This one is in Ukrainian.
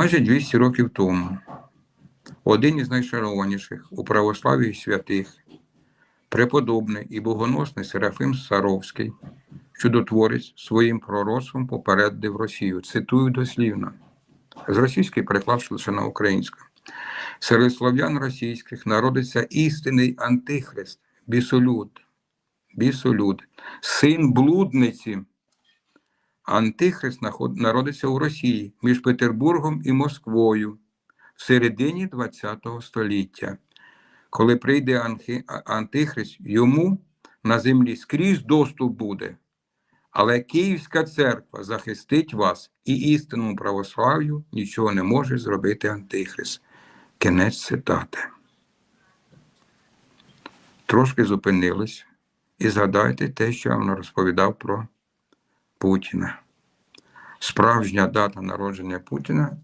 Майже 200 років тому один із найшанованіших у православі святих, преподобний і богоносний Серафим Саровський, чудотворець своїм пророцтвом попередив Росію. Цитую дослівно. З російської переклав лише на українську. Серед слов'ян російських народиться істинний антихрист, бісолюд, бісолюд, син блудниці. Антихрист народиться у Росії між Петербургом і Москвою в середині ХХ століття. Коли прийде Антихрист, йому на землі скрізь доступ буде. Але Київська церква захистить вас і істинному православ'ю нічого не може зробити Антихрист. Кінець цитати. Трошки зупинились і згадайте те, що я вам розповідав про Путіна. Справжня дата народження Путіна